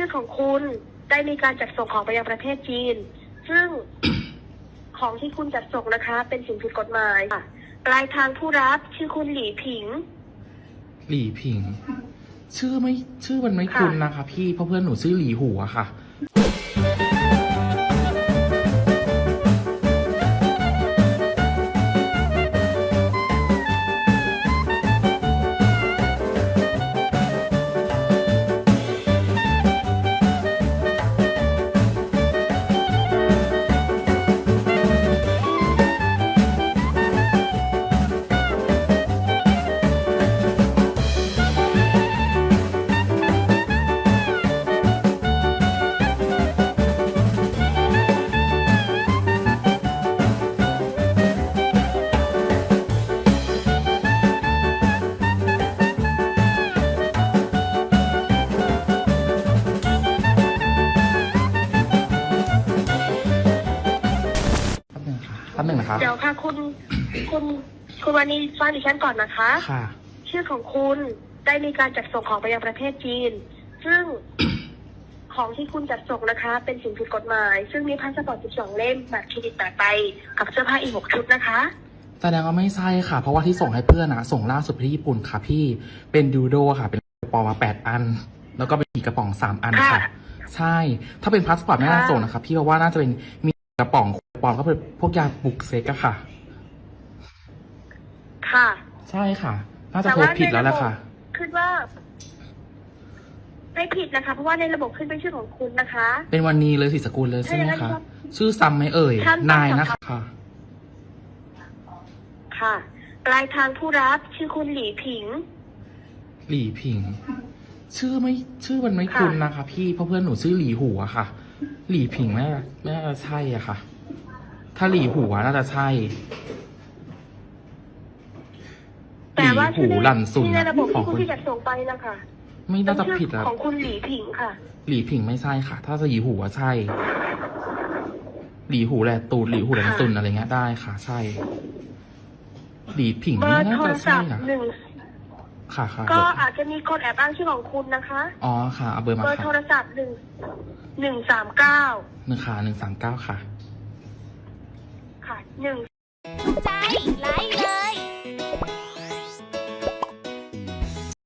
ชื่อของคุณได้มีการจัดส่งของไปยังประเทศจีน ซึ่งของที่คุณจัดส่งนะคะ เป็นสิ่งผิดกฎหมายค่ะปลายทางผู้รับชื่อคุณหลีผิง หลี่ผิง ชื่อไม่ชื่อมันไม่คุ้นนะคะ พี่เพราะเพื่อนหนูชื่อหลี่หัวค่ะ ป๊บหนึ่งนะคะเดี๋ยวค่ะคุณคุณคุณวันนี้ฟังดิฉันก่อนนะคะ ค่ะ ชื่อของคุณได้มีการจัดส่งของไปยังประเทศจีน ซึ่ง ของที่คุณจัดส่งนะคะ เป็นสิ่งผิดกฎหมาย ซึ่งมีพาสปอร์ต12 เล่มบัตรเครดิต8ใบกับเสื้อผ้าอีก 6 ชุดนะคะ แสดงว่าไม่ใช่ค่ะ เพราะว่าที่ส่งให้เพื่อนนะส่งล่าสุดไปที่ญี่ปุ่นค่ะ พี่ เป็นดิวโดค่ะ เป็นกระป๋องมาแปดอัน แล้วก็เป็นอีกกระป๋องสามอันค่ะ ค่ะ ใช่ ถ้าเป็นพาสปอร์ตไม่น่าค่ะส่งนะคะ พี่เพราะว่าน่าจะเป็นมีกระป๋อง กระป๋องก็เป็นพวกยาปลุกเซ็กอะค่ะ ค่ะ ใช่ค่ะ น่าจะโพสต์ผิดแล้วแหละค่ะขึ้นว่า ไม่ผิดนะคะ เพราะว่าในระบบขึ้นเป็นชื่อของคุณนะคะ เป็นวันนี้เลยสิสกุลเลยใช่ไหมใช่คะครับชื่อซัมไหมเอ่ย ท่าน นายต้องนะขอคะ ค่ะปลายทางผู้รับชื่อคุณหลีผิง หลี่ผิง ชื่อไม่ชื่อมันไม่คุ้นค่ะนะคะ พี่เพราะเพื่อนหนูชื่อหลี่หูอะค่ะ หลี่ผิงไม่น่าไม่น่าจะใช่อะค่ะ ถ้าหลี่หูอะน่าจะใช่แต่ว่าหลีหูหลั่นสุนที่ในระบบขอที่งคุณคุณที่จัดส่งไปนะคะไม่น่าจะผิดเป็นอะชื่อของคุณหลีผิงค่ะ หลี่ผิงไม่ใช่ค่ะ ถ้าจะหลี่หูอะใช่ หลี่หูแหละตูดหลี่หูแหลมซุนอะไรเงี้ยได้ค่ะ ใช่ หลี่ผิงเบอไม่ร์น่าโทรจะศัใช่พท์อะหนึ่งค่ะค่ะก็อาจจะมีคนแอบอ้างชื่อของคุณนะคะ อ๋อค่ะเอาเบอร์มาเบอร์โทค่ะรศัพท์หนึ่งหนึ่งสามเก้าหนึ่งค่ะหนึ่งสามเก้าค่ะค่ะ หนึ่งใจไล